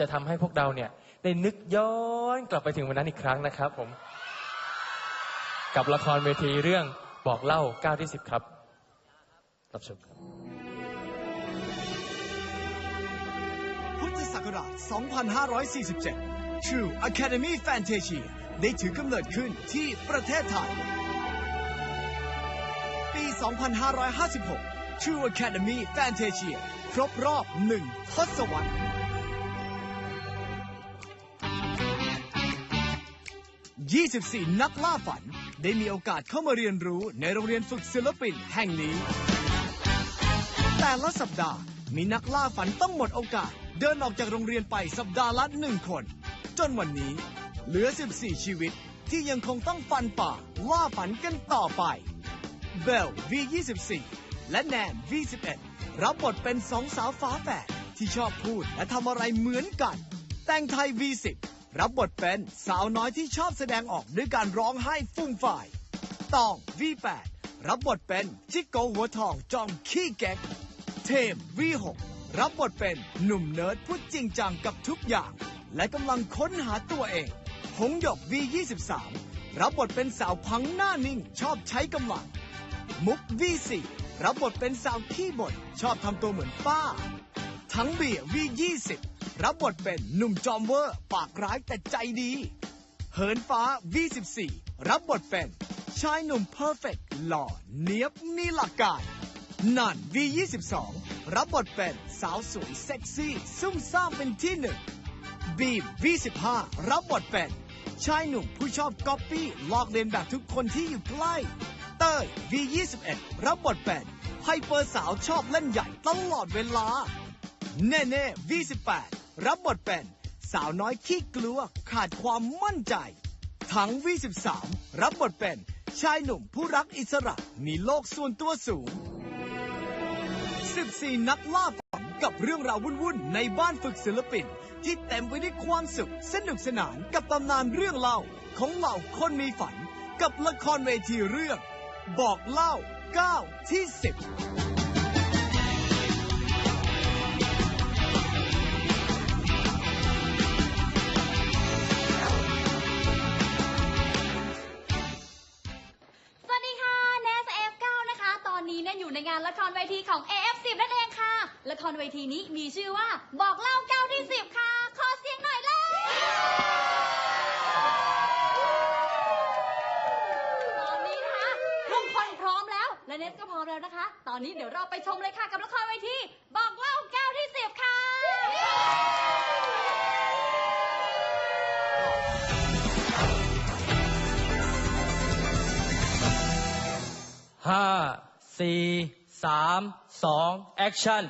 จะทำให้พวกเราเนี่ยได้นึกย้อนกลับไปถึงวันนั้นอีกครั้งนะครับผม กับละครเวทีเรื่องบอกเล่าก้าวที่10 ครับ รับชมครับ พุทธศักราช 2547 True Academy Fantasia ได้ถือกำเนิดขึ้นที่ประเทศไทย ปี 2556 True Academy Fantasia ครบรอบหนึ่งทศวรรษ 24 นักล่าฝัน ได้มีโอกาสเข้ามาเรียนรู้ในโรงเรียนฝึกศิลปินแห่งนี้ แต่ละสัปดาห์มีนักล่าฝันต้องหมดโอกาส เดินออกจากโรงเรียนไปสัปดาห์ละหนึ่งคน จนวันนี้เหลือ 14 ชีวิตที่ยังคงต้องฟันป่าล่าฝันกันต่อไป เบล V24 และแนน V11 รับบทเป็นสองสาวฝาแฝดที่ชอบพูดและทำอะไรเหมือนกัน แตงไทย V10 รับบทเป็นสาวน้อยที่ชอบแสดงออกด้วยการร้องไห้ฟุ่มฝ่าย ตอง V8 รับบทเป็นจิกโกหัวทองจอมขี้แก๊ก เทม V6 รับบทเป็นหนุ่มเนิร์ดพูดจริงจังกับทุกอย่าง และกำลังค้นหาตัวเอง หงหยก V23 รับบทเป็นสาวพังหน้านิ่งชอบใช้กำลัง มุก V4 รับบทเป็นสาวขี้บ่นชอบทำตัวเหมือนป้า ทั้งเบียร์ V20 รับบทเป็นหนุ่มจอมเวอร์ปากร้ายแต่ใจดี เหินฟ้า V14 รับบทเป็น ชายหนุ่มเพอร์เฟกหล่อเนียบมีหลักการ นัน V22 รับบทเป็นสาวสวยเซ็กซี่ซุ่มซ่ามเป็นที่หนึ่งบีม V15 รับบทเป็น ชายหนุ่มผู้ชอบก๊อปปี้ลอกเลียนแบบทุกคนที่อยู่ใกล้ เต้ย V21 รับบทเป็นไฮเปอร์สาวชอบเล่นใหญ่ตลอดเวลา เน่เน่ V18 รับบทเป็นสาวน้อยขี้กลัวขาดความมั่นใจ ทั้ง V13 รับบทเป็นชายหนุ่มผู้รักอิสระมีโลกส่วนตัวสูง 14 นักล่าฝันกับเรื่องราววุ่นๆ ในบ้านฝึกศิลปิน ที่เต็มไปด้วยความสุขสนุกสนานกับตำนานเรื่องเล่าของเหล่าคนมีฝัน กับละครเวทีเรื่อง บอกเล่า 9 ที่ 10านละครเวทีของ AF10 นั่นเองค่ะ ละครเวทีนี้มีชื่อว่าบอกเล่า9ที่10ค่ะ ขอเสียงหน่อยเลยตอนนี้นะคะทุกคนพร้อมแล้ว และเนสก็พร้อมแล้วนะคะ ตอนนี้เดี๋ยวเราไปชมเลยค่ะกับละครเวทีบอกเล่า9ที่10ค่ะห้าสี่ สามสองแอคชั่น